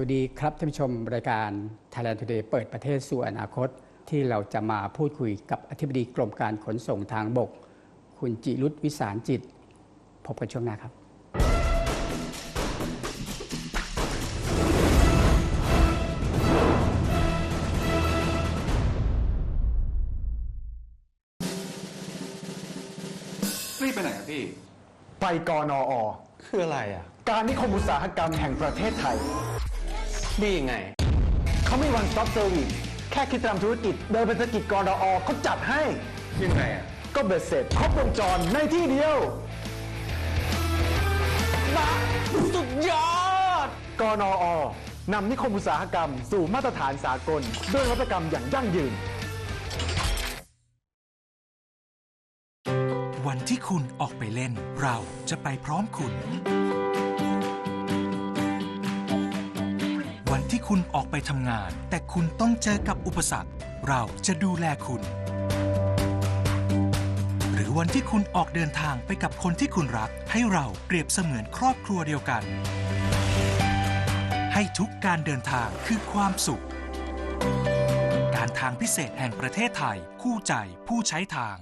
วัสดีครับท่านผู้ชมรายการ Thailand Today เปิดประเทศสู่อนาคตที่เราจะมาพูดคุยกับอธิบดีกรมการขนส่งทางบก คุณจิรุตวิสารจิต พบกันช่วงหน้าครับรีบไปไหนอะพี่ ไปกนอคืออะไรอะการนิคมอุตสาหกรรมแห่งประเทศไทย ดียังไง เขาไม่ one stop service แค่คิดทำธุรกิจเดินไปสะกิดกนอเขาจัดให้ ยังไงอะก็เบ็ดเสร็จครบวงจรในที่เดียวมาสุดยอดกนอนำนิคมอุตสาหกรรม สู่มาตรฐานสากล ด้วยนวัตกรรมอย่างยั่งยืน วันที่คุณออกไปเล่น เราจะไปพร้อมคุณ วันที่คุณออกไปทำงาน แต่คุณต้องเจอกับอุปสรรค เราจะดูแลคุณ หรือวันที่คุณออกเดินทางไปกับคนที่คุณรัก ให้เราเปรียบเสมือนครอบครัวเดียวกัน ให้ทุกการเดินทางคือความสุข การทางพิเศษแห่งประเทศไทย คู่ใจผู้ใช้ทาง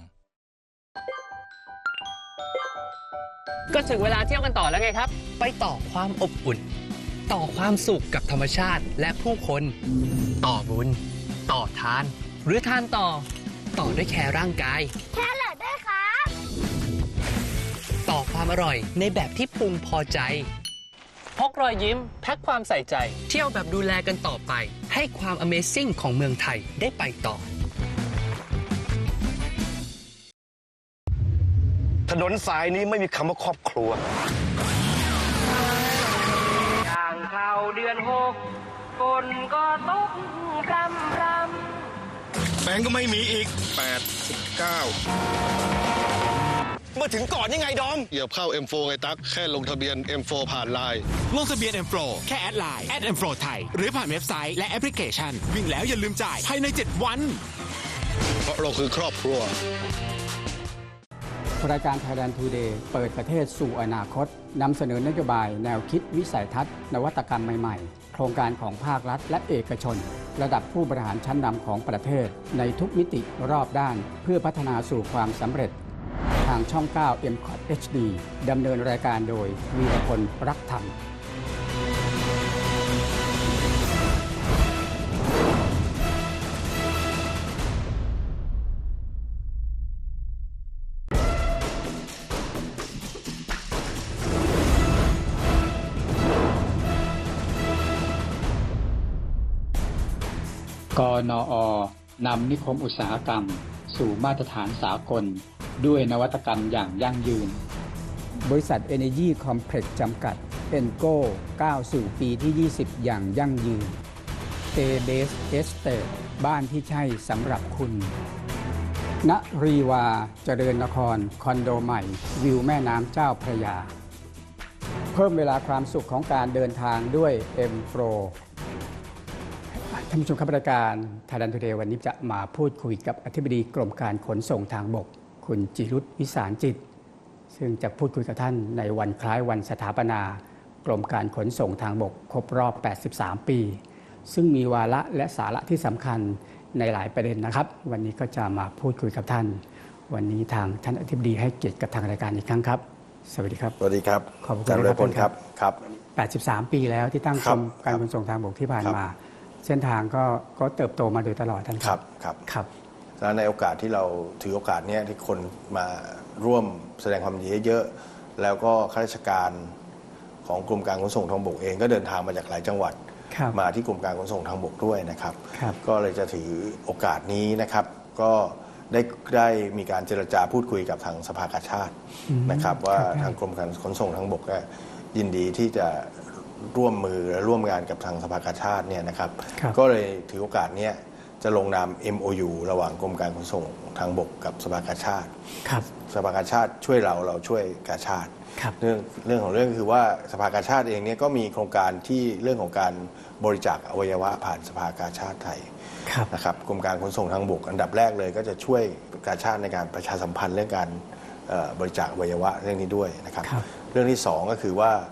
ก็ถึงเวลาเที่ยวกันต่อแล้วไงครับ ไปต่อความอบอุ่น ต่อความสุขกับธรรมชาติและผู้คน ต่อบุญ ต่อทาน หรือทานต่อ ต่อด้วยแคร์ร่างกาย แครอทด้วยครับ ต่อความอร่อยในแบบที่พุงพอใจ พกรอยยิ้ม แพ็คความใส่ใจ เที่ยวแบบดูแลกันต่อไป ให้ความ Amazing ของเมืองไทยได้ไปต่อ ถนนสายนี้ไม่มีคำว่าครอบครัวอย่าง เข้าเดือนหกฝนก็ตกรำรำแบงก็ไม่มีอีก8 9มาถึงก่อนยังไงดอมเหยียบเข้า M4 ไงตั๊กแค่ลงทะเบียน M4 ผ่านไลน์ลงทะเบียน M Pro แค่แอดไลน์แอด M Pro ไทย หรือผ่านเว็บไซต์และแอปพลิเคชัน วิ่งแล้วอย่าลืมจ่ายภายใน 7 วัน เพราะเราคือครอบครัว รายการ Thailand Today เปิดประเทศสู่อนาคตนำเสนอนโยบายแนวคิดวิสัยทัศน์ นวัตกรรมใหม่ๆ โครงการของภาครัฐและเอกชน ระดับผู้บริหารชั้นนำของประเทศ ในทุกมิติรอบด้าน เพื่อพัฒนาสู่ความสำเร็จ ทางช่อง 9 m c o t HD ดำเนินรายการโดยวีรพลรักธรรม กนอนำนิคมอุตสาหกรรม สู่มาตรฐานสากล ด้วยนวัตกรรมอย่างยั่งยืน บริษัท Energy Complex จำกัด e n g o ก้าวสู่ปีที่ 20 อย่างยั่งยืน a b a s e Estate บ้านที่ใช่สำหรับคุณณรีวาเจริญนคร คอนโดใหม่ วิวแม่น้ำเจ้าพระยา เพิ่มเวลาความสุขของการเดินทางด้วย M Pro ท่านผู้ชมครับรายการไทยแลนด์ทูเดย์วันนี้จะมาพูดคุยกับอธิบดีกรมการขนส่งทางบก คุณจิรุตวิสารจิต ซึ่งจะพูดคุยกับท่านในวันคล้ายวันสถาปนากรมการขนส่งทางบก ครบรอบ 83 ปี ซึ่งมีวาระและสาระที่สำคัญในหลายประเด็นนะครับ วันนี้ก็จะมาพูดคุยกับท่าน วันนี้ทางท่านอธิบดีให้เกียรติกับทางรายการอีกครั้งครับ สวัสดีครับ สวัสดีครับขอบคุณอาจารย์ครัเลบยพลครับครับ 83 ปีแล้วที่ตั้งคกรัรบมการครับขนส่งทางบกที่ผ่านครับมา เส้นทางก็ก็เติบโตมาโดยตลอดท่านครับครับครับแล้วในโอกาสที่เราถือโอกาสเนี้ยที่คนมาร่วมแสดงความยินดีเยอะแล้วก็ข้าราชการของกรมการขนส่งทางบกเองก็เดินทางมาจากหลายจังหวัดครับมาที่กรมการขนส่งทางบกด้วยนะครับครับ ก็เลยจะถือโอกาสนี้นะครับ ก็ได้ได้มีการเจรจาพูดคุยกับทางสภากาชาตินะครับ ว่าทางกรมการขนส่งทางบกก็ยินดีที่จะ ร่วมมือและร่วมงานกับทางสภากาชาติเนี่ยนะครับ ครับ ก็เลยถือโอกาสเนี้ยจะลงนาม MOU ระหว่างกรมการขนส่งทางบกกับสภากาชาติ ครับ สภากาชาติช่วยเราเราช่วยกาชาติ ครับ เรื่องเรื่องของเรื่องคือว่าสภากาชาติเองเนี่ยก็มีโครงการที่เรื่องของการบริจาคอวัยวะผ่านสภากาชาติไทยครับ นะครับกรมการขนส่งทางบกอันดับแรกเลยก็จะช่วยกาชาติในการประชาสัมพันธ์เรื่องการเอ่อบริจาคอวัยวะเรื่องนี้ด้วยนะครับ ครับ เรื่องที่สองก็คือว่าเอ่อ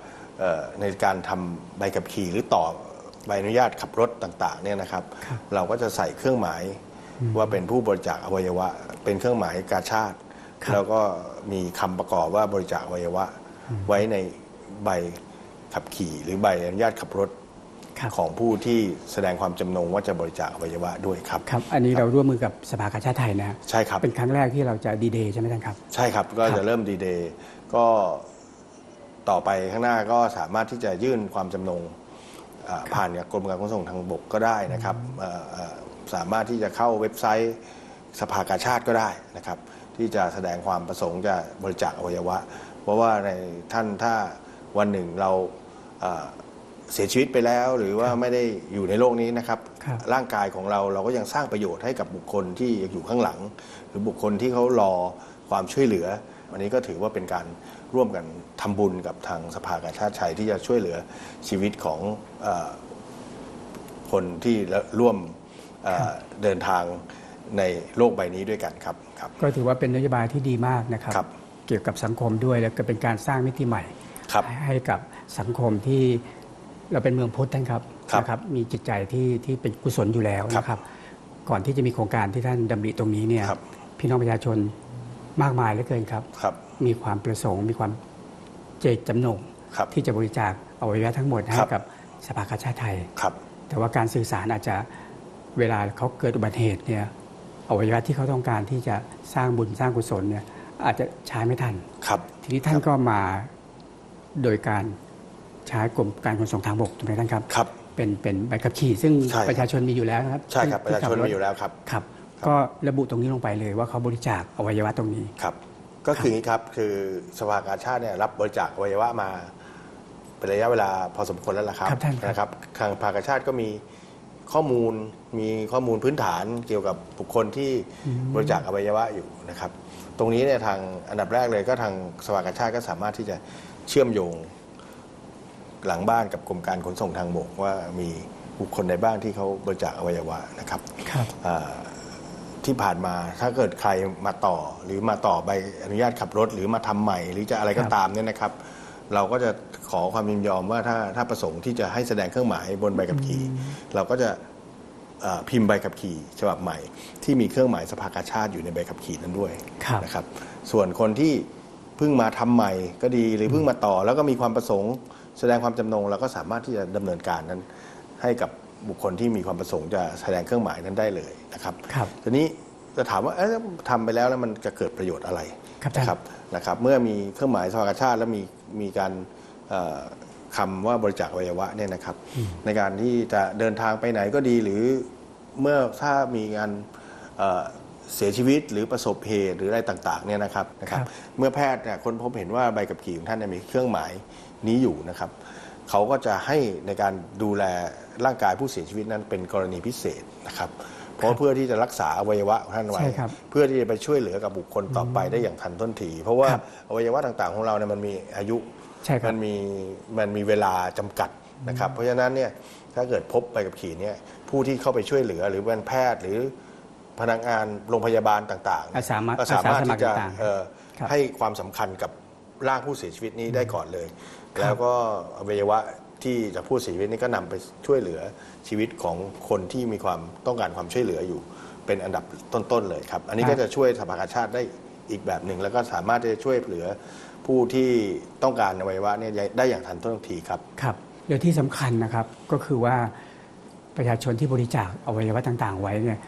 ในการทำใบขับขี่หรือต่อใบอนุญาตขับรถต่างๆเนี่ยนะครับครับ เราก็จะใส่เครื่องหมายว่าเป็นผู้บริจาคอวัยวะ เป็นเครื่องหมายกาชาติครับแล้วก็มีคำประกอบว่าบริจาคอวัยวะไว้ในใบขับขี่ หรือใบอนุญาตขับรถครับของผู้ที่แสดงความจำนงว่าจะบริจาคอวัยวะด้วยครับครับ อันนี้เราร่วมมือกับสภากาชาติไทยนะใช่ครับ เป็นครั้งแรกที่เราจะดีเดย์ใช่ไหมท่านครับ ใช่ครับก็ครัจะบเริ่มดีเดย์ก็ ต่อไปข้างหน้าก็สามารถที่จะยื่นความจำนงอ่าผ่านกับกรมการขนส่งทางบกก็ได้นะครับเอ่อเอ่อสามารถที่จะเข้าเว็บไซต์สภากาชาติก็ได้นะครับ ที่จะแสดงความประสงค์จะบริจาคอวัยวะ เพราะว่าในท่านถ้าวันหนึ่งเราเอ่อเสียชีวิตไปแล้วหรือว่าไม่ได้อยู่ในโลกนี้นะครับครับ ร่างกายของเราเราก็ยังสร้างประโยชน์ให้กับบุคคลที่อยู่ข้างหลัง หรือบุคคลที่เขารอความช่วยเหลือ อันนี้ก็ถือว่าเป็นการ ร่วมกันทำบุญกับทางสภากาชาติไทยที่จะช่วยเหลือชีวิตของเออคนที่ร่วมเอ่อเดินทางในโลกใบนี้ด้วยกันครับครับก็ถือว่าเป็นนโยบายที่ดีมากนะครับครับเกี่ยวกับสังคมด้วยแล้วก็เป็นการสร้างมิติใหม่ครับให้กับสังคมที่เราเป็นเมืองพุทธท่านครับครับนะครับ มีจิตใจที่ที่เป็นกุศลอยู่แล้วครับนะครับ ก่อนที่จะมีโครงการที่ท่านดำริตรงนี้เนี่ยครับพี่น้องประชาชน มากมายเหลือเกินครับ ครับ มีความประสงค์ มีความเจตจำนงครับที่จะบริจาคอวัยวะทั้งหมดให้ครับ กับสภากาชาติไทย ครับ แต่ว่าการสื่อสารอาจจะเวลาเขาเกิดอุบัติเหตุเนี่ยอวัยวะที่เขาต้องการที่จะสร้างบุญสร้างกุศลเนี่ยอาจจะใช้ไม่ทัน ครับ ทีนี้ท่านก็มาโดยการใช้กรมการขนส่งทางบกถูกไหมท่านครับ ครับ เป็นเป็นใบขับขี่ซึ่งใช่ครับ ประชาชนมีอยู่แล้วนะครับใช่ครับประชาชนที่ขัมีอยู่แล้วครับ ครับ ก็ระบุตรงนี้ลงไปเลยว่าเขาบริจาคอวัยวะตรงนี้ ครับ ก็คืออย่างนี้ครับคือสภากาชาติเนี่ยรับบริจาคอวัยวะมา เป็นระยะเวลาพอสมควรแล้วล่ะครับครับท่านครับ นะครับทางภาคชาติก็มีข้อมูลมีข้อมูลพื้นฐานเกี่ยวกับบุคคลที่บริจาคอวัยวะอยู่นะครับ ตรงนี้เนี่ยทางอันดับแรกเลยก็ทางสภากาชาติก็สามารถที่จะเชื่อมโยง หลังบ้านกับกรมการขนส่งทางบกว่ามีบุคคลในบ้านที่เขาบริจาคอวัยวะนะครับ ครับ อ่า ที่ผ่านมา ถ้าเกิดใครมาต่อหรือมาต่อใบอนุญาตขับรถ หรือมาทำใหม่ หรือจะอะไรก็ครับตามเนี่ยนะครับ เราก็จะขอความยินยอมว่าถ้าถ้าประสงค์ที่จะให้แสดงเครื่องหมายบนใบขับขี่ เราก็จะเอ่อพิมพ์ใบขับขี่ฉบับใหม่ ที่มีเครื่องหมายสภากาชาติอยู่ในใบขับขี่นั้นด้วยครับนะครับ ส่วนคนที่เพิ่งมาทำใหม่ก็ดีหรือเพิ่งมาต่อแล้วก็มีความประสงค์ แสดงความจำนงเราก็สามารถที่จะดำเนินการนั้นให้กับ บุคคลที่มีความประสงค์จะแสดงเครื่องหมายนั้นได้เลยนะครับครับทีนี้จะถามว่าเอ๊ะทำไปแล้วแล้วมันจะเกิดประโยชน์อะไรครับท่านนะครับนะครับ เมื่อมีเครื่องหมายสภากาชาติแล้วมีมีการเอ่อคำว่าบริจาคอวัยวะเนี่ยนะครับ ในการที่จะเดินทางไปไหนก็ดีหรือเมื่อถ้ามีงานเอ่อเสียชีวิตหรือประสบเหตุหรืออะไรต่างๆเนี่ยนะครับนะครับครับเมื่อแพทย์เนี่ยค้นพบเห็นว่าใบขับขี่ของท่านเนี่ยมีเครื่องหมายนี้อยู่นะครับ เขาก็จะให้ในการดูแล ร่างกายผู้เสียชีวิตนั้นเป็นกรณีพิเศษนะครับ เพราะว่าเพื่อที่จะรักษาอวัยวะของท่านไว้ใช่ครับเพื่อที่จะไปช่วยเหลือกับบุคคลต่อไปได้อย่างทันท่วงที เพราะว่าครับอวัยวะต่างๆ ของเราเนี่ยมันมีอายุใช่ครับมันมีมันมีเวลาจำกัดนะครับ เพราะฉะนั้นเนี่ยถ้าเกิดพบใบขับขี่เนี่ยผู้ที่เข้าไปช่วยเหลือหรือเป็นแพทย์หรือพนักงานโรงพยาบาลต่างๆอาสาสมัครก็สามารถอาสาสมัครที่จะต่างๆเอ่อครับให้ความสำคัญกับร่างผู้เสียชีวิตนี้ได้ก่อนเลย แล้วก็อวัยวะ ที่จะผู้เสียชีวิตนี้ก็นำไปช่วยเหลือชีวิตของคนที่มีความต้องการความช่วยเหลืออยู่ เป็นอันดับต้นๆเลยครับ อันนี้ก็จะช่วยสภากาชาติได้อีกแบบหนึ่ง แล้วก็สามารถที่จะช่วยเหลือผู้ที่ต้องการอวัยวะเนี่ยได้อย่างทันท่วงทีครับครับเรื่องที่สำคัญนะครับก็คือว่าประชาชนที่บริจาคอวัยวะต่างๆ ไว้เนี่ย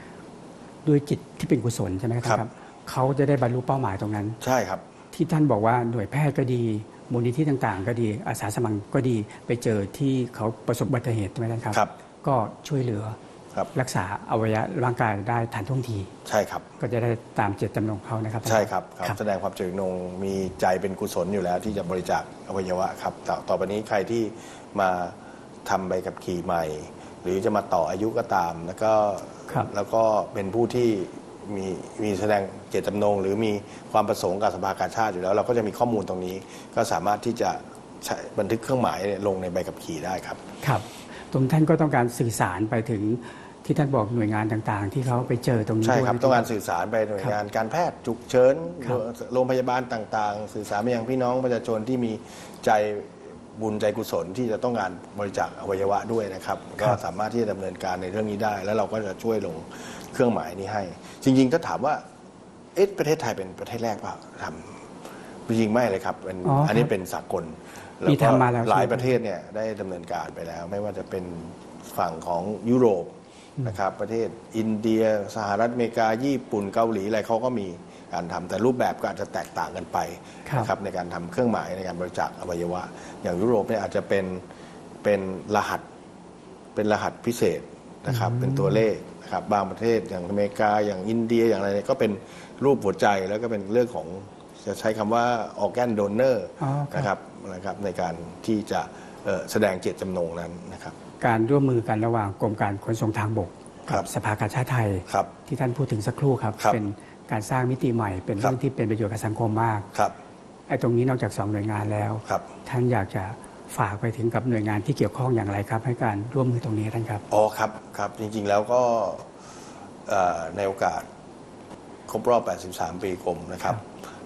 ด้วยจิตที่เป็นกุศลใช่ไหมครับครับครับเขาจะได้บรรลุเป้าหมายตรงนั้น ใช่ครับ ที่ท่านบอกว่าหน่วยแพทย์ก็ดี มูลนิธิต่างๆ ก็ดีอาสาสมัครก็ดีไปเจอที่เขาประสบอุบัติเหตุใช่ไหมท่านครับ ครับ ก็ช่วยเหลือครับรักษาอวัยวะร่างกายได้ทันท่วงที ใช่ครับ ก็จะได้ตามเจตจำนงเขานะครับ ใช่ครับครับครับแสดงความเจตจำนงมีใจเป็นกุศลอยู่แล้วที่จะบริจาคอวัยวะครับต่อต่อไปนี้ใครที่มาทำใบขับขี่ใหม่ หรือจะมาต่ออายุก็ตาม แล้วก็ครับแล้วก็เป็นผู้ที่ มีมีแสดงเจตจำนง หรือมีความประสงค์กับสภากาชาติอยู่แล้ว เราก็จะมีข้อมูลตรงนี้ ก็สามารถที่จะใช้บันทึกเครื่องหมายลงในใบขับขี่ได้ครับครับ ตรงท่านก็ต้องการสื่อสารไปถึงที่ท่านบอกหน่วยงานต่างๆ ที่เขาไปเจอตรงนี้ใช่ด้วยครับ ต้องการสื่อสารไปหน่วยงานการแพทย์ฉุกเฉินครับโรงพยาบาลต่าง ๆ สื่อสารไปยังพี่น้องประชาชนที่มีใจบุญใจกุศลที่จะต้องการบริจาคอวัยวะด้วยนะครับ ก็สามารถที่จะดำเนินการในเรื่องนี้ได้ แล้วเราก็จะช่วยลง เครื่องหมายนี้ให้ จริง ๆ ถ้าถามว่าเอ๊ะประเทศไทยเป็นประเทศแรกเปล่าทำจริงๆไม่เลยครับเป็นอ๋อครับอันนี้เป็นสากลมีก็ทำมาแล้วหลายใช่ไหมประเทศเนี่ยได้ดำเนินการไปแล้ว ไม่ว่าจะเป็นฝั่งของยุโรปนะครับประเทศอินเดีย สหรัฐอเมริกา ญี่ปุ่นเกาหลีอะไรเขาก็มีการทำแต่รูปแบบก็อาจจะแตกต่างกันไปครับ นะครับในการทำเครื่องหมายในการบริจาคอวัยวะ อย่างยุโรปเนี่ยอาจจะเป็นเป็นรหัส เป็นรหัสพิเศษนะครับ เป็นตัวเลข นะครับบางประเทศอย่างอเมริกาอย่างอินเดียอย่างอะไรเนี่ยก็เป็นรูปหัวใจแล้วก็เป็นเรื่องของจะใช้คำว่าออแกนโดเนอร์อ๋อครับ นะครับนะครับในการที่จะเอ่อแสดงเจตจำนงนั้นนะครับ การร่วมมือกันระหว่างกรมการขนส่งทางบกครักับ สภากาชาติไทย ครับ ที่ท่านพูดถึงสักครู่ครับ ครับเป็นการสร้างมิติใหม่ เป็นครับเรื่องที่เป็นประโยชน์กับสังคมมากครับไอ้ตรงนี้นอกจากสองหน่วยงานแล้ว ครับ ท่านอยากจะ ฝากไปถึงกับหน่วยงานที่เกี่ยวข้องอย่างไรครับ ให้การร่วมมือตรงนี้ท่านครับ อ๋อครับครับ จริงๆแล้วก็เอ่อในโอกาสครบรอบ 83 ปีกรมนะครับ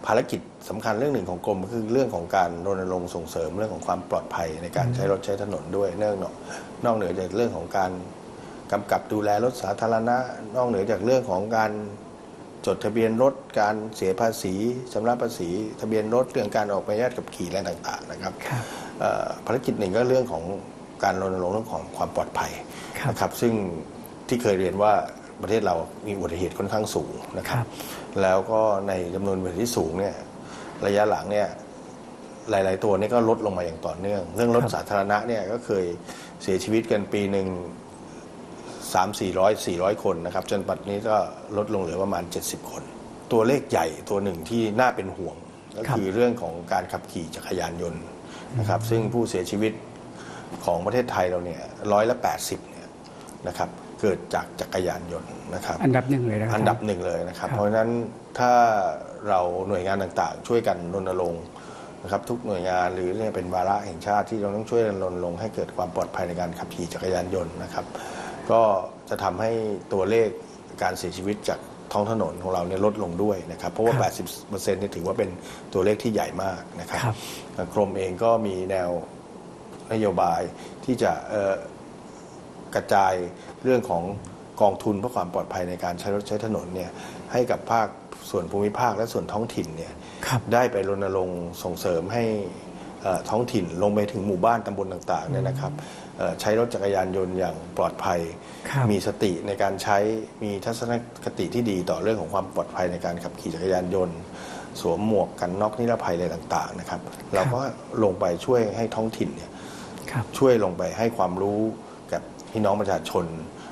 ภารกิจสำคัญเรื่องหนึ่งของกรมก็คือเรื่องของการรณรงค์ส่งเสริมเรื่องของความปลอดภัยในการใช้รถใช้ถนนด้วยเนื่องนอกนอกเหนือจากเรื่องของการกำกับดูแลรถสาธารณะ นอกเหนือจากเรื่องของการจดทะเบียนรถการเสียภาษีชำระภาษี ทะเบียนรถเรื่องการออกใบอนุญาตขับขี่อะไรต่าง ๆ นะครับครับเอ่อ ภารกิจหนึ่งก็เรื่องของการรณรงค์เรื่องของความปลอดภัยครับนะครับซึ่งที่เคยเรียนว่าประเทศเรามีอุบัติเหตุค่อนข้างสูงนะครับครับแล้วก็ในจำนวนอุบัติเหตุที่สูงเนี่ยระยะหลังเนี่ยหลาย ๆ ตัวนี่ก็ลดลงมาอย่างต่อเนื่อง เรื่องรถครับสาธารณะเนี่ยก็เคยเสียชีวิตกันปีหนึ่งสามสี่ร้อยสี่ร้อยคนนะครับ จนปัจจุบันนี้ก็ลดลงเหลือประมาณ 70 คน ตัวเลขใหญ่ตัวหนึ่งที่น่าเป็นห่วง ก็คือเรื่องของการขับขี่จักรยานยนต์ นะครับซึ่งผู้เสียชีวิตของประเทศไทยเราเนี่ยร้อยละ80เนี่ยนะครับเกิดจากจักรยานยนต์นะครับ อันดับหนึ่งเลยนะครับอันดับหนึ่งเลยนะครับครับ เพราะฉะนั้นถ้าเราหน่วยงานต่างๆ ช่วยกันรณรงค์นะครับทุกหน่วยงานหรือเนี่ยเป็นวาระแห่งชาติที่เราต้องช่วยกันรณรงค์ให้เกิดความปลอดภัยในการขับขี่จักรยานยนต์นะครับ ก็จะทำให้ตัวเลขการเสียชีวิตจาก ท้องถนนของเราเนี่ยลดลงด้วยนะครับ เพราะว่า 80%เนี่ยถือว่าเป็นตัวเลขที่ใหญ่มากนะครับครับกรมเองก็มีแนวนโยบายที่จะเอ่อกระจายเรื่องของกองทุนเพื่อความปลอดภัยในการใช้รถใช้ถนนเนี่ยให้กับภาคส่วนภูมิภาคและส่วนท้องถิ่นเนี่ยครับได้ไปรณรงค์ส่งเสริมให้เอ่อท้องถิ่นลงไปถึงหมู่บ้านตำบลต่างๆเนี่ยนะครับเอ่อ ใช้รถจักรยานยนต์อย่างปลอดภัยครับมีสติในการใช้มีทัศนคติที่ดีต่อเรื่องของความปลอดภัยในการขับขี่จักรยานยนต์ สวมหมวกกันน็อกนิรภัยอะไรต่างๆนะครับ เราก็ลงไปช่วยให้ท้องถิ่นเนี่ยครับช่วยลงไปให้ความรู้กับพี่น้องประชาชน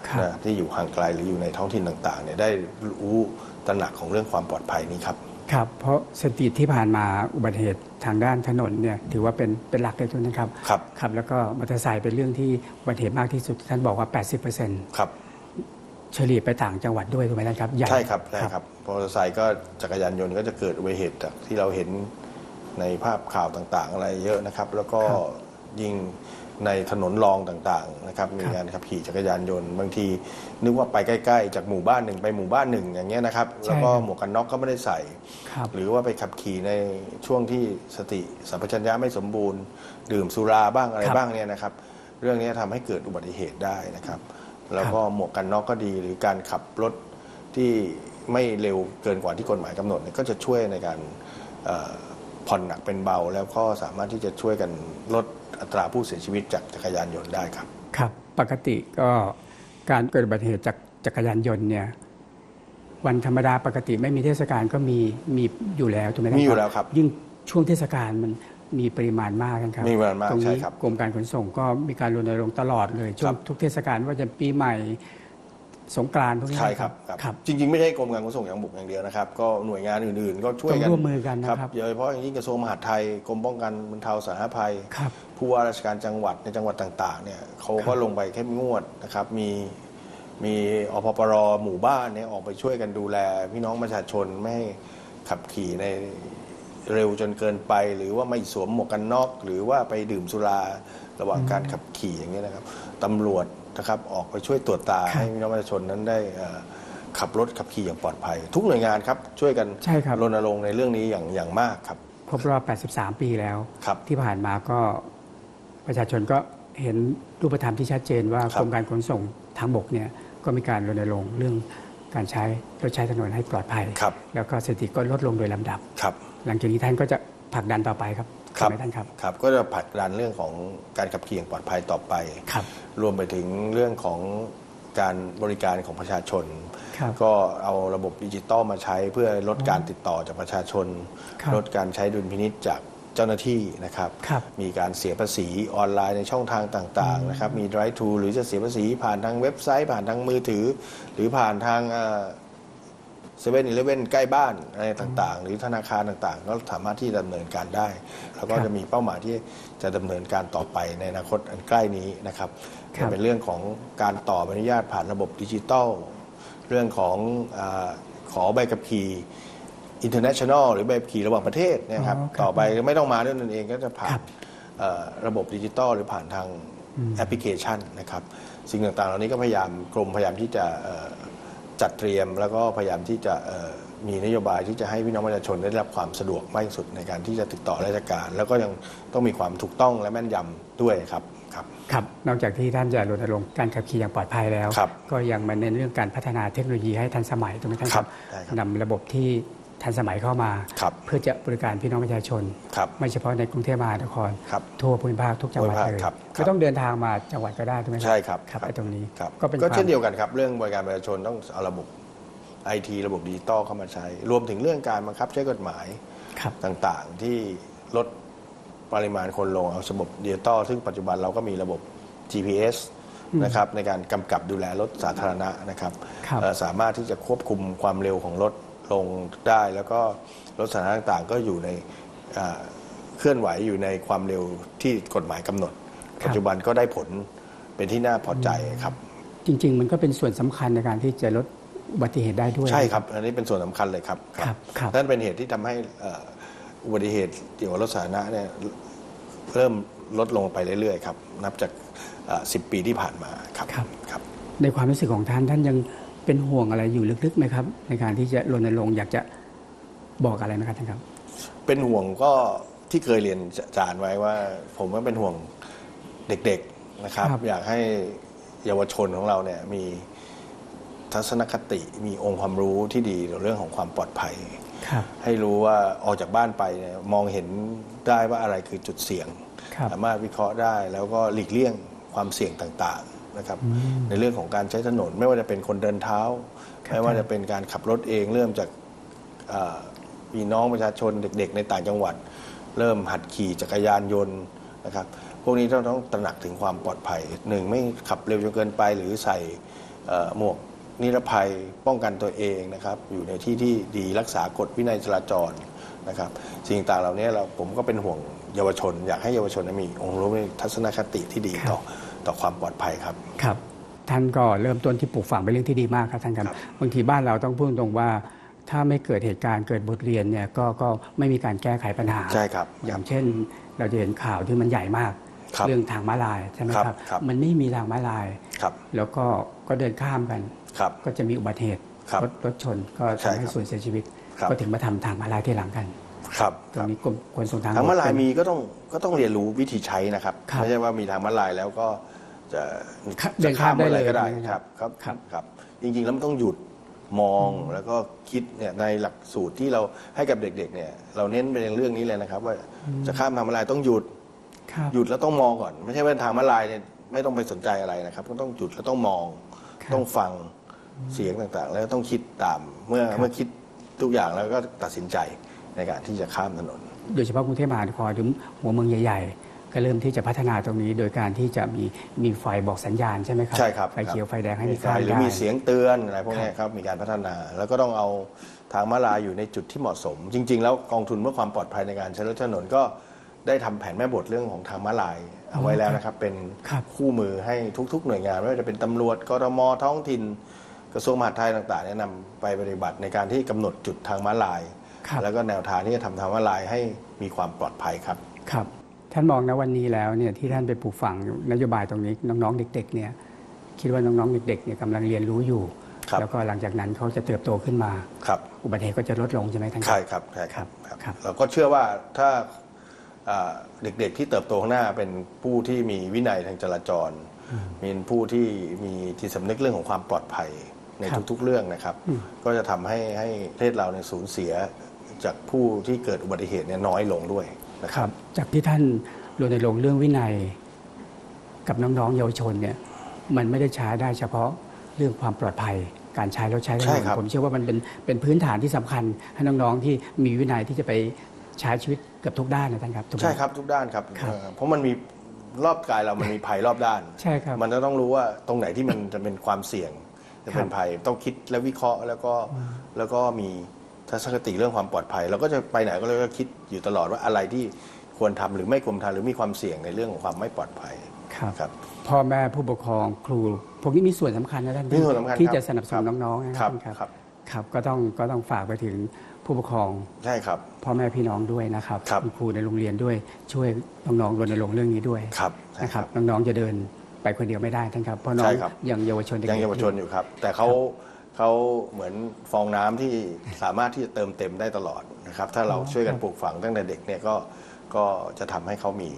ครับนะที่อยู่ห่างไกลหรืออยู่ในท้องถิ่นต่างๆเนี่ยได้รู้ตระหนักของเรื่องความปลอดภัยนี้ครับ ครับเพราะสถิติที่ผ่านมาอุบัติเหตุทางด้านถนนเนี่ยถือว่าเป็นเป็นหลักเลยทุกนะครับครับครับ แล้วก็มอเตอร์ไซค์เป็นเรื่องที่อุบัติเหตุมากที่สุดท่านบอกว่า 80%ครับเฉลี่ยไปต่างจังหวัดด้วยถูกไหมท่านครับใหญ่ใช่ครับใช่ครับมอเตอร์ไซค์ก็จักรยานยนต์ก็จะเกิดอุบัติเหตุจากที่เราเห็นในภาพข่าวต่างๆ อะไรเยอะนะครับ แล้วก็ครับยิ่ง ในถนนรองต่างๆนะครับมีครับการขับขี่จักรยานยนต์บางที นึกว่าไปใกล้ๆ จากหมู่บ้านหนึ่งไปหมู่บ้านหนึ่งอย่างเงี้ยนะครับแล้วก็หมวกกันน็อกก็ไม่ได้ใส่ครับหรือว่าไปขับขี่ในช่วงที่สติสัมปชัญญะไม่สมบูรณ์ ดื่มสุราบ้างอะไรครับบ้างเนี่ยนะครับ เรื่องนี้ทำให้เกิดอุบัติเหตุได้นะครับ แล้วก็หมวกกันน็อกก็ดีหรือการขับรถที่ไม่เร็วเกินกว่าที่กฎหมายกำหนดเนี่ยก็จะช่วยในการเอ่อผ่อนหนักเป็นเบาแล้วก็สามารถที่จะช่วยกันลด อัตราผู้เสียชีวิตจากจักรยานยนต์ได้ครับ ครับ ปกติก็การเกิดอุบัติเหตุจากจักรยานยนต์เนี่ยวันธรรมดาปกติไม่มีเทศกาลก็มีมีอยู่แล้วถูกไหมท่านมีอยู่แล้วครับ ยิ่งช่วงเทศกาลมันมีปริมาณมากนะครับมีปริมาณมากตรงใช่นี้ครับกรมการขนส่งก็มีการรณรงค์ตลอดเลยช่วงครับทุกเทศกาลว่าจะปีใหม่สงกรานต์พวกนี้ใช่ครับครับครับจริง ๆ ไม่ใช่กรมการขนส่งทางบกอย่างเดียวนะครับ ก็หน่วยงานอื่น ๆ ก็ช่วยกันต้องร่วมมือกันนะครับโดยเฉพาะอย่างยิ่งกระทรวงมหาดไทยกรมป้องกันบรรเทาสาธารณภัยครับ ผู้ว่าราชการจังหวัดในจังหวัดต่างๆเนี่ยเขาก็ลงไปเข้มงวดนะครับ มีมีอพปรหมู่บ้านเนี่ยออกไปช่วยกันดูแล พี่น้องประชาชนไม่ให้ขับขี่ในเร็วจนเกินไป หรือว่าไม่สวมหมวกกันน็อกหรือว่าไปดื่มสุราระหว่างการขับขี่อย่างนี้ยนะครับตำรวจนะครับออกไปช่วยตรวจตาครับให้พี่น้องประชาชนนั้นได้เอ่อขับรถขับขี่อย่างปลอดภัย ทุกหน่วยงานครับช่วยกันใช่ครับรณรงค์ในเรื่องนี้อย่างอย่างมากครับครบรอบ 83 ปีแล้วครับที่ผ่านมาก็ ประชาชนก็เห็นรูปธรรมที่ชัดเจนว่าคกรับรมการขนส่งทางบกเนี่ยก็มีการรณรงค์เรื่องการใช้รถใช้ถนนให้ปลอดภัยครับแล้วก็สถิติก็ลดลงโดยลำดับครับ หลังจากนี้ท่านก็จะผลักดันต่อไปครับครัใช่บไหมท่านครับครับ ก็จะผลักดันเรื่องของการขับขี่อย่างปลอดภัยต่อไปครับรวมไปถึงเรื่องของการบริการของประชาชนครับก็เอาระบบดิจิตอลมาใช้เพื่อลดการติดต่อจากประชาชนครับลดการใช้ดุลพินิษจาก เจ้าหน้าที่นะครับครับมีการเสียภาษีออนไลน์ในช่องทางต่างๆนะครับมี drive to หรือจะเสียภาษีผ่านทางเว็บไซต์ ผ่านทางมือถือ หรือผ่านทางเซเว่นอีเลฟเว่นใกล้บ้านอะไรต่างๆ หรือธนาคารต่างๆ ก็สามารถที่จะดำเนินการได้ แล้วก็ครับจะมีเป้าหมายที่จะดำเนินการต่อไปในอนาคตอันใกล้นี้นะครับครับเป็นเรื่องของการต่อใบอนุญาตผ่านระบบดิจิตอลเรื่องของอาขอใบขับขี่ international หรือใบขับขี่ระหว่างประเทศเนะครับ อ๋อครับต่อไปไม่ต้องมาด้วยตนเองก็จะผ่าครันบเอ่อระบบดิจิตอลหรือผ่านทางแอปพลิเคชันนะครับ สิ่งต่างๆ เหล่านี้ก็พยายามกรมพยายามที่จะเอ่อจัดเตรียม แล้วก็พยายามที่จะเอ่อมีนโยบายที่จะให้พี่น้องประชาชนได้รับความสะดวกมากที่สุดในการที่จะติดต่อราชการ แล้วก็ยังต้องมีความถูกต้องและแม่นยำด้วยครับครับ ครับ นอกจากที่ท่านจะรณรงค์การขับขี่อย่างปลอดภัยแล้ว ครับก็ยังมาเน้นเรื่องการพัฒนาเทคโนโลยีให้ทันสมัยถูกไหมท่านครับได้ครับนำระบบที่ ทันสมัยเข้ามาครับเพื่อจะบริการพี่น้องประชาชนครับไม่เฉพาะในกรุงเทพมหานครครับทั่วภูมิภาคทุกจังหวัดภูมิภาคเลยครับไม่ต้องเดินทางมาจังหวัดก็ได้ถูกไหมใช่ครับครับไอ้ตรงนี้ครับก็เป็นก็ความเช่นเดียวกันครับ เรื่องบริการประชาชนต้องเอาระบบไอทีระบบดิจิตอลเข้ามาใช้ รวมถึงเรื่องการบังคับใช้กฎหมายครับต่างๆ ที่ลดปริมาณคนลงเอาระบบดิจิตอลซึ่งปัจจุบันเราก็มีระบบ GPS นะครับในการกำกับดูแลรถสาธารณะนะครับครับเอ่อสามารถที่จะควบคุมความเร็วของรถ ลงได้ แล้วก็รถสาธารณะต่างๆ ก็อยู่ในอ่าเคลื่อนไหวอยู่ในความเร็วที่กฎหมายกำหนด ปัจจุบันก็ได้ผลเป็นที่น่าพอใจครับ จริง ๆ มันก็เป็นส่วนสำคัญในการที่จะลดอุบัติเหตุได้ด้วยใช่ครับ อันนี้เป็นส่วนสำคัญเลยครับครับครับนั่นเป็นเหตุที่ทำให้เอ่ออุบัติเหตุเกี่ยวกับรถสาธารณะเนี่ยเริ่มลดลงไปเรื่อยๆครับนับจากสิบปีที่ผ่านมาครับครับครับ ในความรู้สึกของท่านท่านยัง เป็นห่วงอะไรอยู่ลึกๆไหมครับ ในการที่จะรณรงค์อยากจะบอกอะไรไหมครับท่านครับ เป็นห่วงก็ที่เคยเรียนอาจารย์ไว้ว่า ผมก็เป็นห่วงเด็กๆนะครับครับ อยากให้เยาวชนของเราเนี่ยมีทัศนคติมีองค์ความรู้ที่ดีในเรื่องของความปลอดภัยครับให้รู้ว่าออกจากบ้านไปเนี่ยมองเห็นได้ว่าอะไรคือจุดเสี่ยงครับสามารถวิเคราะห์ได้แล้วก็หลีกเลี่ยงความเสี่ยงต่างๆ นะครับในเรื่องของการใช้ถนน ไม่ว่าจะเป็นคนเดินเท้าครับไม่ว่าจะเป็นการขับรถเองเริ่มจากอ่าพี่น้องประชาชนเด็ก ๆ ในต่างจังหวัด เริ่มหัดขี่จักรยานยนต์นะครับพวกนี้ต้องต้องตระหนักถึงความปลอดภัยหนึ่งไม่ขับเร็วจนเกินไป หรือใส่เอ่อหมวกนิรภัยป้องกันตัวเองนะครับอยู่ในที่ที่ดีรักษากฎวินัยจราจรนะครับสิ่งต่างเหล่านี้เราผมก็เป็นห่วงเยาวชน อยากให้เยาวชนมีองค์รู้มีทัศนคติที่ดีครับต่อ ต่อความปลอดภัยครับครับท่านก็เริ่มต้นที่ปลูกฝังเป็นเรื่องที่ดีมากครับท่านครับครับบางทีบ้านเราต้องพูดตรงว่าถ้าไม่เกิดเหตุการณ์เกิดบทเรียนเนี่ยก็ก็ไม่มีการแก้ไขปัญหาใช่ครับ อย่างเช่น เราจะเห็นข่าวที่มันใหญ่มากครับเรื่องทางม้าลายใช่ไหมครับครับครับมันไม่มีทางม้าลายครับ แล้วก็ก็เดินข้ามกันครับก็จะมีอุบัติเหตุครับรถรถชนก็ใช่ทำให้ครับสูญเสียชีวิตครับก็ถึงมาทำทางม้าลายที่หลังกันครับตรงนี้กรมขนส่งทางทางม้าลายบกมีก็ต้องก็ต้องเรียนรู้วิธีใช้นะครับครับไม่ใช่ว่ามีทางม้าลายแล้วก็ จะครับเดินข้ามได้เลยก็ได้นะคครัรับบครับครับ ครับ จริงๆแล้วมันต้องหยุดมองแล้วก็คิดเนี่ยในหลักสูตรที่เราให้กับเด็ก ๆ เนี่ย เราเน้นไปในเรื่องนี้เลยนะครับ ว่าจะข้ามทางม้าลายต้องหยุด ครับ หยุดแล้วต้องมองก่อน ไม่ใช่ว่าทางม้าลายเนี่ยไม่ต้องไปสนใจอะไรนะครับ ก็ต้องหยุดแล้วต้องมอง ครับต้องฟังเสียงต่างๆ แล้วต้องคิดตามเมื่อครับ เมื่อคิดทุกอย่างแล้วก็ตัดสินใจในการที่จะข้ามถนน โดยเฉพาะกรุงเทพมหานครหรือหัวเมืองใหญ่ๆ ก็เริ่มที่จะพัฒนาตรงนี้ โดยการที่จะมีมีไฟบอกสัญญาณใช่ไหมครับใช่ครับไฟเขียวไฟแดงให้มีมีไฟข้ามหรือได้มีเสียงเตือนอะไรพวกเนี้ยครับมีการพัฒนา แล้วก็ต้องเอาทางม้าลายอยู่ในจุดที่เหมาะสม จริง ๆ แล้วกองทุนเพื่อความปลอดภัยในการใช้รถใช้ถนนก็ได้ทำแผนแม่บทเรื่องของทางม้าลายเอาไว้แล้วนะครับ เป็นครับคู่มือให้ทุก ๆ หน่วยงานไม่ว่าจะเป็นตำรวจกรมท้องถิ่น กระทรวงมหาดไทยต่างๆเนี่ยนำไปปฏิบัติในการที่กำหนดจุดทางม้าลายครับแล้วก็แนวทางที่จะทำทางม้าลายให้มีความปลอดภัยครับครับ ท่านมองนะวันนี้แล้วเนี่ยที่ท่านไปปลูกฝังนโยบายตรงนี้น้องๆเด็ก ๆ เนี่ยคิดว่าน้องๆเด็กๆเนี่ยกำลังเรียนรู้อยู่ครับแล้วก็หลังจากนั้นเขาจะเติบโตขึ้นมาครับอุบัติเหตุก็จะลดลงใช่ไหมท่านใช่ครับใช่ครับครับครับเราก็เชื่อว่าถ้าอ่าเด็กๆที่เติบโตข้างหน้าเป็นผู้ที่มีวินัยทางจราจรเป็นผู้ที่มีจิตสำนึกเรื่องของความปลอดภัยในครับทุกๆเรื่องนะครับอืมก็จะทำให้ให้ประเทศเราเนี่ยสูญเสียจากผู้ที่เกิดอุบัติเหตุเนี่ยน้อยลงด้วยนะ คครัรับบจากที่ท่านรณรงค์เรื่องวินัย กับน้องๆเยาวชนเนี่ยมันไม่ได้ใช้ได้เฉพาะเรื่องความปลอดภัยการใช้รถใช้ถนใช่นครับผมเชื่อว่ามันเป็นเป็นพื้นฐานที่สำคัญให้น้องๆที่มีวินัยที่จะไปใช้ชีวิตเกับทุกด้านนะท่านครับถูกไหมใช่ครับทุกด้านครับครับเอ่อเพราะมันมีรอบกายเรามันมีภัยรอบด้านใช่ครับมันจะต้องรู้ว่าตรงไหนที่มันจะเป็นความเสี่ยงจะเป็นภัยต้องคิดและวิเคราะห์แล้วก็แล้วก็มี ทัศนคติเรื่องความปลอดภัย เราก็จะไปไหนก็เลยก็คิดอยู่ตลอดว่าอะไรที่ควรทำหรือไม่ควรทำหรือมีความเสี่ยงในเรื่องของความไม่ปลอดภัยครับครับพ่อแม่ผู้ปกครองครูพวกนี้มีส่วนสำคัญนะท่านมีส่วนสำคัญที่ครับจะสนับสนุนน้องๆนะครับท่านครับครับก็ต้องก็ต้องฝากไปถึงผู้ปกครองใช่ครับพ่อแม่พี่น้องด้วยนะครับครับณครูในโรงเรียนด้วยช่วยน้องๆรณรงค์เรื่องนี้ด้วยครับใช่นะคครัรับบน้องๆจะเดินไปคนเดียวไม่ได้ท่านครับเพราะน้อใช่งครับยังเยาวชนด็กๆยังเยาวชนอยู่ครับ แต่เขา เขาเหมือนฟองน้ำที่สามารถที่จะเติมเต็มได้ตลอดนะครับ ถ้าเราช่วยกันปลูกฝังตั้งแต่เด็กเนี่ยก็ก็จะทำให้เขามี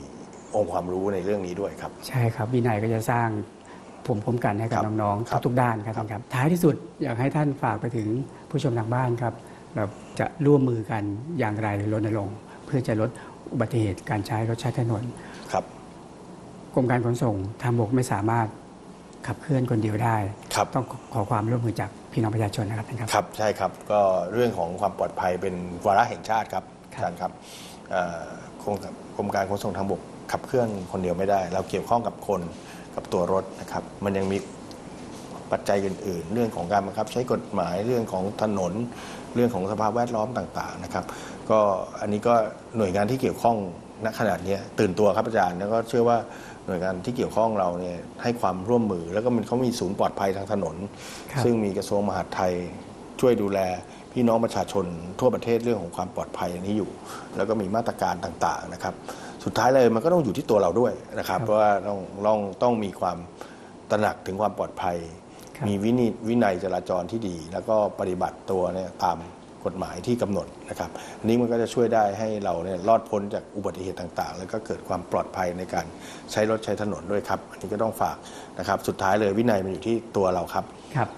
องค์ความรู้ในเรื่องนี้ด้วยครับ ใช่ครับวินัยก็จะสร้างภูมิคุ้มกันให้กับครับน้องครับๆทุกๆด้านครับท่านครับ ท้ายที่สุดอยากให้ท่านฝากไปถึงผู้ชมทางบ้านครับ เราจะร่วมมือกันอย่างไรรณรงค์เพื่อจะลดอุบัติเหตุการใช้รถใช้ถนนครับกรมการขนส่งทางบกไม่สามารถ ขับเคลื่อนคนเดียวได้ ครับ ต้องขอความร่วมมือจากพี่น้องประชาชนนะครับท่านครับ ครับ ใช่ครับ ก็เรื่องของความปลอดภัยเป็นวาระแห่งชาติครับครับอาจารย์ครับเอ่อโครงการกรมการขนส่งทางบกขับเคลื่อนคนเดียวไม่ได้ เราเกี่ยวข้องกับคนกับตัวรถนะครับ มันยังมีปัจจัยอื่น ๆ เรื่องของการบังคับ ใช้กฎหมายเรื่องของถนน เรื่องของสภาพแวดล้อมต่าง ๆ นะครับ ก็อันนี้ก็หน่วยงานที่เกี่ยวข้องณขนาดนี้ตื่นตัวครับอาจารย์แล้วก็เชื่อว่า หน่วยงานที่เกี่ยวข้องเราเนี่ยให้ความร่วมมือ แล้วก็มันเขามีศูนย์ปลอดภัยทางถนนครับซึ่งมีกระทรวงมหาดไทยช่วยดูแลพี่น้องประชาชนทั่วประเทศเรื่องของความปลอดภัยอันนี้อยู่ แล้วก็มีมาตรการต่างๆนะครับ สุดท้ายเลยมันก็ต้องอยู่ที่ตัวเราด้วยนะครับ เพราะว่าต้องต้องต้องมีความตระหนักถึงความปลอดภัยครับมีวินิวินัยจราจรที่ดี แล้วก็ปฏิบัติตัวเนี่ยตาม กฎหมายที่กำหนดนะครับอันนี้มันก็จะช่วยได้ให้เราเนี่ยรอดพ้นจากอุบัติเหตุต่างๆ แล้วก็เกิดความปลอดภัยในการใช้รถใช้ถนนด้วยครับอันนี้ก็ต้องฝากนะครับสุดท้ายเลยวินัยมันอยู่ที่ตัวเราครับครับ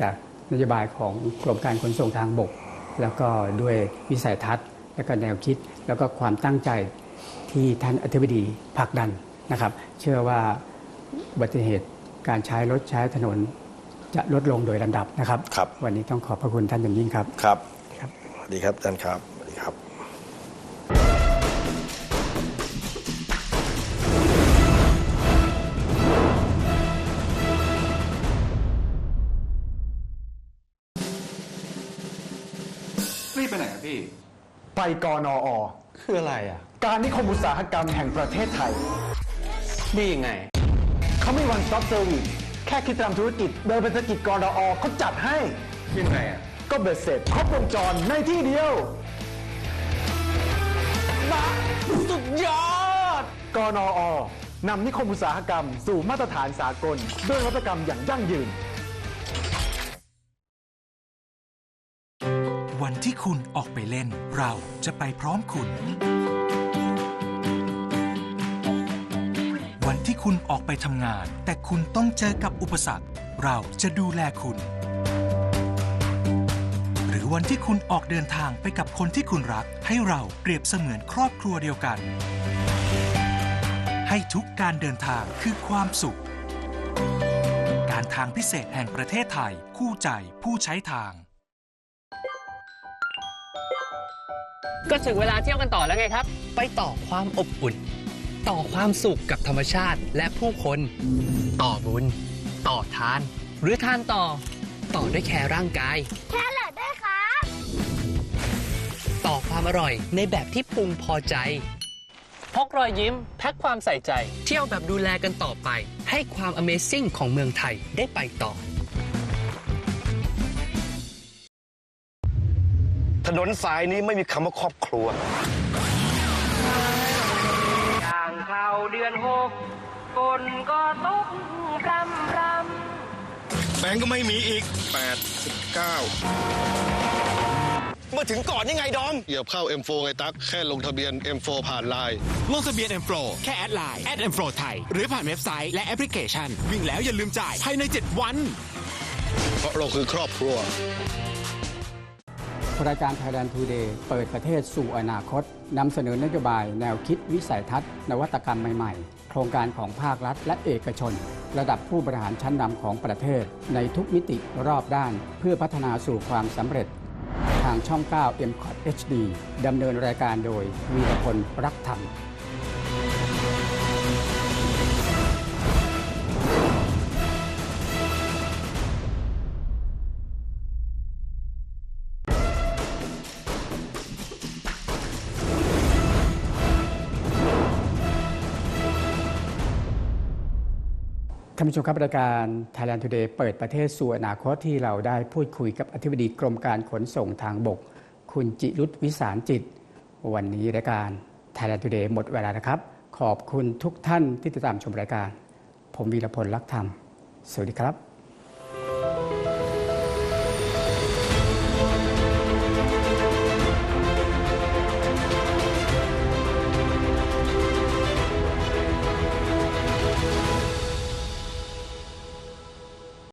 จากนโยบายของกรมการขนส่งทางบก แล้วก็ด้วยวิสัยทัศน์ แล้วก็แนวคิด แล้วก็ความตั้งใจที่ท่านอธิบดีผลักดันนะครับ เชื่อว่าอุบัติเหตุการใช้รถใช้ถนนจะลดลงโดยลำดับนะครับครับวันนี้ต้องขอบพระคุณท่านอย่างยิ่งครับครับครับส วัสดีครับอาจารย์ครับสวัสดีครับรีบไปไหนอะพี่ ไปกนอคืออะไรอะ การนิคมอุตสาหกรรมแห่งประเทศไทยดียังไง เขามี one stop service แค่คิดทำธุรกิจเดินไปสะกิดกนอเขาจัดให้ ยังไงอะ ก็เบ็ดเสร็จครบวงจรในที่เดียวมาสุดยอด กนอนำนิคมอุตสาหกรรม สู่มาตรฐานสากล ด้วยนวัตกรรมอย่างยั่งยืน วันที่คุณออกไปเล่น เราจะไปพร้อมคุณ วันที่คุณออกไปทำงาน แต่คุณต้องเจอกับอุปสรรค เราจะดูแลคุณห รือวันที่คุณออกเดินทางไปกับคนที่คุณรัก ให้เราเปรียบเสมือนครอบครัวเดียวกัน ให้ทุกการเดินทางคือความสุข การทางพิเศษแห่งประเทศไทย คู่ใจผู้ใช้ทาง ก็ถึงเวลาเที่ยวกันต่อแล้วไงครับ ไปต่อความอบอุ่น ต่อความสุขกับธรรมชาติและผู้คน ต่อบุญ ต่อทาน หรือทานต่อ ต่อด้วยแคร์ร่างกาย แครอทด้วยครับ อความอร่อย ในแบบที่พุงพอใจพกรอยยิ้มแพ็คความใส่ใจ เที่ยวแบบดูแลกันต่อไป ให้ความ Amazing ของเมืองไทยได้ไปต่อ ถนนสายนี้ไม่มีคำว่าครอบครัวย่างเข้าเดือนหกฝนก็ตกรำรำแบงก์ก็ไม่มีอีก 8 9 มาถึงก่อนยังไงดอม เหยียบเข้า M4 ไงตั๊กแค่ลงทะเบียน M4 ผ่านไลน์ลงทะเบียน M Pro แค่แอดไลน์ M Pro ไทย หรือผ่านเว็บไซต์และแอปพลิเคชัน วิ่งแล้วอย่าลืมจ่ายภายใน 7 วัน เพราะเราคือครอบครัว รายการ Thailand Today เปิดประเทศสู่อนาคตนำเสนอนโยบายแนวคิดวิสัยทัศน์ นวัตกรรมใหม่ ๆ โครงการของภาครัฐและเอกชน ระดับผู้บริหารชั้นนำของประเทศ ในทุกมิติรอบด้าน เพื่อพัฒนาสู่ความสำเร็จ ทางช่อง 9 m c o t HD ดำเนินรายการโดยวีรพลรักธรรม ท่านผู้ชมครับรายการ Thailand Today เปิดประเทศสู่อนาคตที่เราได้พูดคุยกับอธิบดีกรมการขนส่งทางบก คุณจิรุตวิสารจิต วันนี้รายการ Thailand Today หมดเวลานะครับ ขอบคุณทุกท่านที่ติดตามชมรายการ ผมวีรพลลักษ์ธรรม สวัสดีครับ